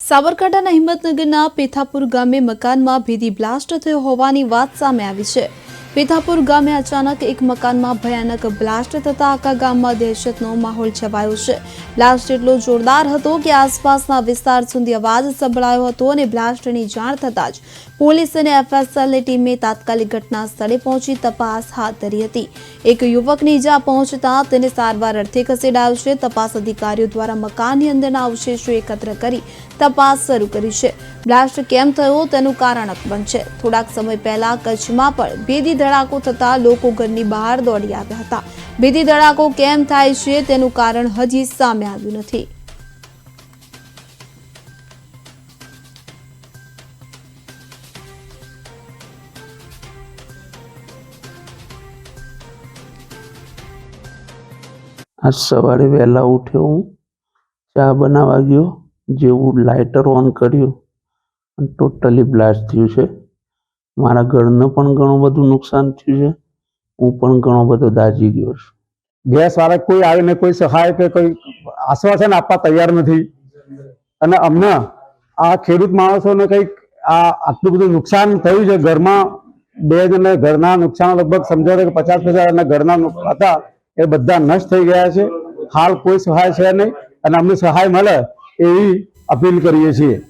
સાબરકાંઠાના હિંમતનગરના પેથાપુર ગામે મકાનમાં ભેદી બ્લાસ્ટ થયો હોવાની વાત સામે આવી છે. પેથાપુર ગામે અચાનક એક મકાનમાં ભયાનક બ્લાસ્ટ થતા આખા ગામમાં દહેશતનો માહોલ છવાયો છે. બ્લાસ્ટ એટલો જોરદાર હતો કે આસપાસના વિસ્તાર સુધી અવાજ સંભળાયો હતો અને બ્લાસ્ટની જાણ થતાં જ પોલીસ અને એફએસએલની ટીમે તાત્કાલિક ઘટના સ્થળે પહોંચી તપાસ હાથ ધરી હતી. એક યુવકની ઈજા પહોંચતા તેને સારવાર અર્થે ખસેડાયો છે. તપાસ અધિકારીઓ દ્વારા મકાનની અંદરના અવશેષો એકત્ર કરી તપાસ શરૂ કરી છે. બ્લાસ્ટ કેમ થયો તેનું કારણ અકબંધ છે. થોડાક સમય પહેલા કચ્છમાં પણ ભેદી ધડાકો થતા લોકો ઘરની બહાર દોડી આવ્યા હતા. ભેદી ધડાકો કેમ થાય છે તેનું કારણ હજી સામે આવ્યું નથી. આજ સવારે વહેલા ઉઠ્યો હું, ચા બનાવવા ગયો, જેવું લાઇટર ઓન કર્યું ટોટલી બ્લાસ્ટ થયું છે. મારા ઘરને પણ ઘણું બધું નુકસાન થયું છે. હું પણ ઘણો બધો દાજી ગયો છું. ગેસ વાળા કોઈ આવીને કોઈ સહાય કે કોઈ આશ્વાસન આપવા તૈયાર નથી. અને અમને આ ખેડૂત માણસોને કંઈક આ આટલું બધું નુકસાન થયું છે ઘરમાં, બે જણને ઘરના નુકસાન લગભગ સમજો કે પચાસ હજાર અને ઘરના હતા, એ બધા નષ્ટ થઈ ગયા છે. હાલ કોઈ સહાય છે નહીં અને અમને સહાય મળે એવી અપીલ કરીએ છીએ.